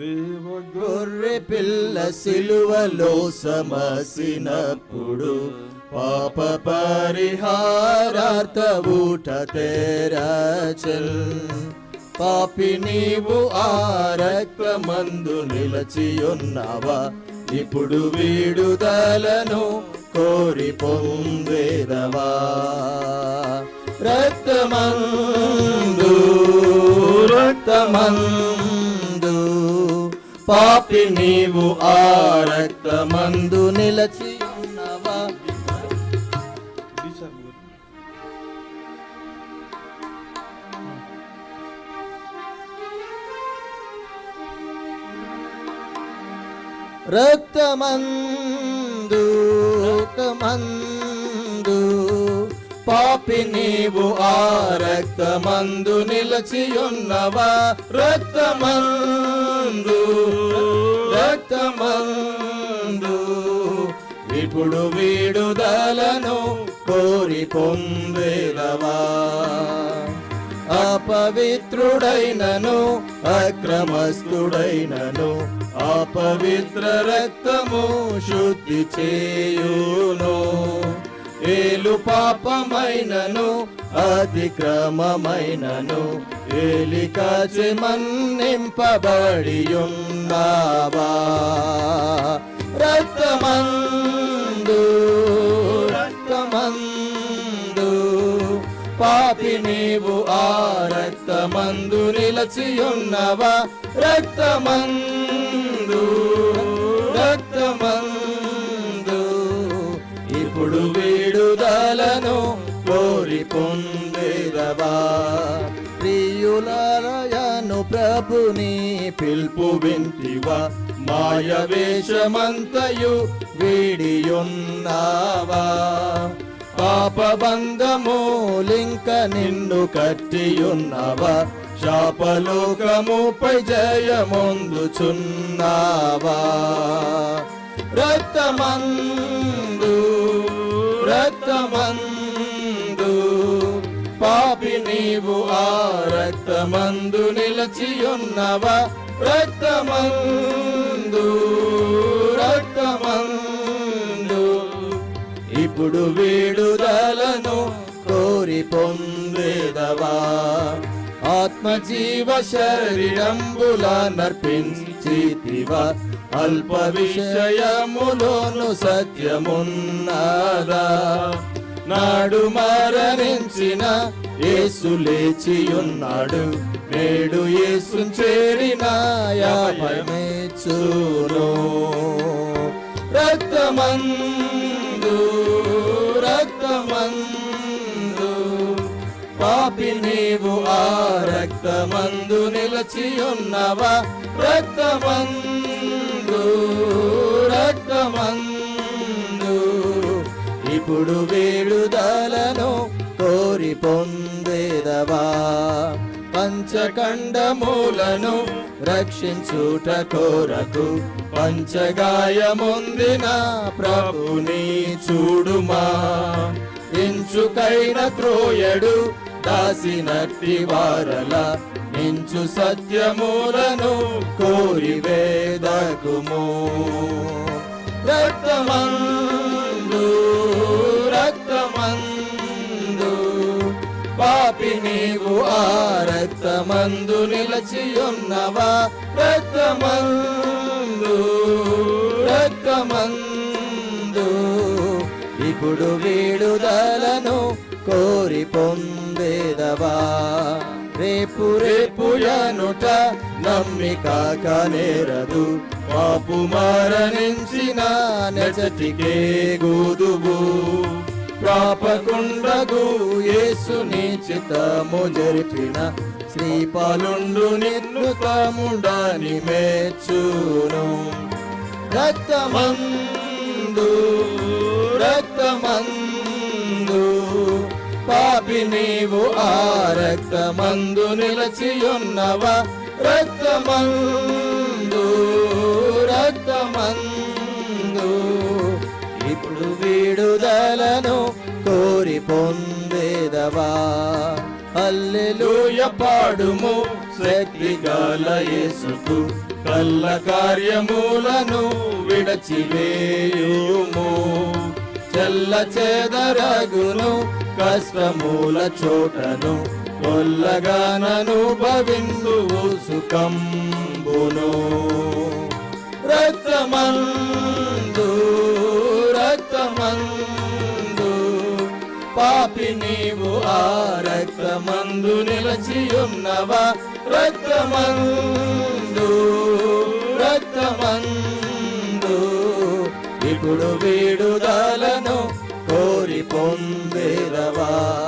గొర్రె పిల్ల సిలువలో సమసినప్పుడు పాప పరిహారార్థ ఊట తెరచల్. పాపి నీవు ఆ రక్తమందు నిలచియున్నావా? ఇప్పుడు వీడుదలను కోరి పొందేదవా? రక్తమందు రక్తమందు పాపి నీవు ఆ రక్తమందు నిలచి ఉన్నవా టీచర్ మీరు. రక్తమందు రక్తమందు పాపి నీవు ఆ రక్తమందు నిలచియున్నవా? రక్తమందు రక్తమందు. ఇప్పుడు వీడుదలను కోరి పొందేదవా? అపవిత్రుడైనను అక్రమస్తుడైనను అపవిత్ర రక్తము శుద్ధి చేయును. ఏలు పాపమైనను అతిక్రమమైనను ఏలికాచి మన్నింపబడి ఉన్నావా రక్తమందు రక్తమందు పాపి నీవు ఆ రక్తమందు నిలచియున్నవా? ఉన్నవా రక్తమందు పొందేదవా? ప్రియులారయను ప్రభుని పిల్పు వింటివా? మాయ వేషమంతయు వీడియున్నావా? పాపబంధము లింక నిన్ను కట్టియున్నవా? శాపలోకముపై జయముందుచున్నావా? రక్తమందు రక్తమందు పాపి నీవు ఆ రక్తమందు నిలచియున్నవా? రక్తమందు రక్తమందు. ఇప్పుడు వీడుదలను కోరి పొందేదవా? ఆత్మజీవ శరీరంబుల నర్పించితివా? అల్ప విషయములోను సత్యమున్నదా? నాడు మరణించిన యేసు లేచియున్నాడు. నేడు యేసు చేరిన యాపమేచును రక్తమందు రక్తమందు పాపి నీవు ఆ రక్తమందు నిలచియున్నవా? రక్తమందు రక్తమందు ఇప్పుడు వీడుదలను కోరి పొందేదవా? పంచకండములను రక్షించుట కోరకు పంచగాయముందిన ప్రభుని చూడుమా? ఇంచుకైన త్రోయడు దాసినట్టి వారల నించు సత్యములను కోరి వేదకుము. రక్తమందు నీవు ఆ రక్తమందు నిలచియున్నవా? రక్తమందు రక్తమందు. ఇప్పుడు వీడుదలను కోరి పొందేదవా? రేపు రేపు యనుట నమ్మిక కనేరదు. పాపు మరణించిన నెచటికే గూదువు. ప్రాపకుండగు యేసుని చితము జరిపిన శ్రీపాలుండు నిర్ణుతముండని మెచ్చును రక్తమందు రక్తమందు పాపి నీవు ఆ రక్తమందు నిలచియున్నవా? రక్తమందు రక్తమందు ఇప్పుడు విడుదలను పొందేదవా? అల్లెలుయ పాడుము. శక్తి గల యేసుకు కల్ల కార్యములను విడచివేయుము. చెల్ల చెదరగును కష్టమూల చోటను కొల్లగానను భవిందువు సుఖంబును. రక్తమందు రక్తమందు పాపి నీవు ఆ రక్తమందు నిలచియున్నవా? రక్తమందు రక్తమందు ఇప్పుడు వీడుదలను కోరి పొందేదవా?